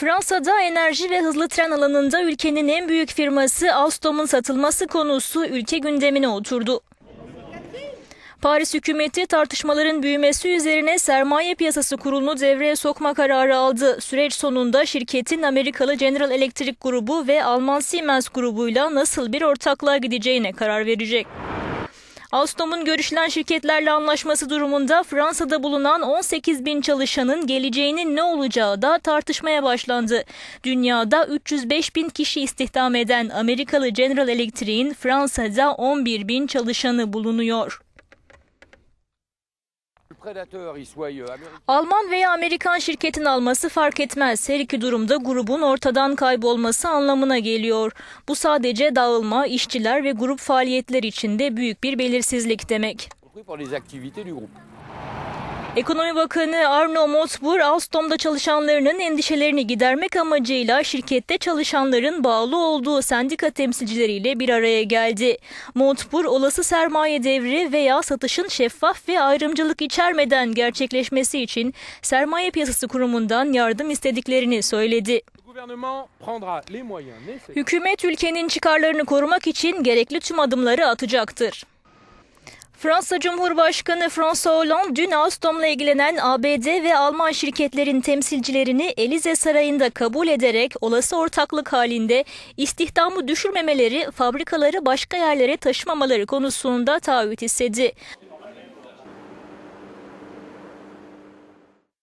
Fransa'da enerji ve hızlı tren alanında ülkenin en büyük firması Alstom'un satılması konusu ülke gündemine oturdu. Paris hükümeti tartışmaların büyümesi üzerine sermaye piyasası kurulunu devreye sokma kararı aldı. Süreç sonunda şirketin Amerikalı General Electric grubu ve Alman Siemens grubuyla nasıl bir ortaklığa gideceğine karar verecek. Alstom'un görüşülen şirketlerle anlaşması durumunda Fransa'da bulunan 18 bin çalışanın geleceğinin ne olacağı da tartışmaya başlandı. Dünyada 305 bin kişi istihdam eden Amerikalı General Electric'in Fransa'da 11 bin çalışanı bulunuyor. Alman veya Amerikan şirketin alması fark etmez. Her iki durumda grubun ortadan kaybolması anlamına geliyor. Bu sadece dağılma, işçiler ve grup faaliyetler içinde büyük bir belirsizlik demek. Ekonomi Bakanı Arno Montebourg, Alstom'da çalışanlarının endişelerini gidermek amacıyla şirkette çalışanların bağlı olduğu sendika temsilcileriyle bir araya geldi. Montebourg, olası sermaye devri veya satışın şeffaf ve ayrımcılık içermeden gerçekleşmesi için Sermaye Piyasası Kurumu'ndan yardım istediklerini söyledi. Hükümet ülkenin çıkarlarını korumak için gerekli tüm adımları atacaktır. Fransa Cumhurbaşkanı François Hollande dün Alstom'la ilgilenen ABD ve Alman şirketlerin temsilcilerini Elize Sarayı'nda kabul ederek olası ortaklık halinde istihdamı düşürmemeleri, fabrikaları başka yerlere taşımamaları konusunda taahhüt istedi.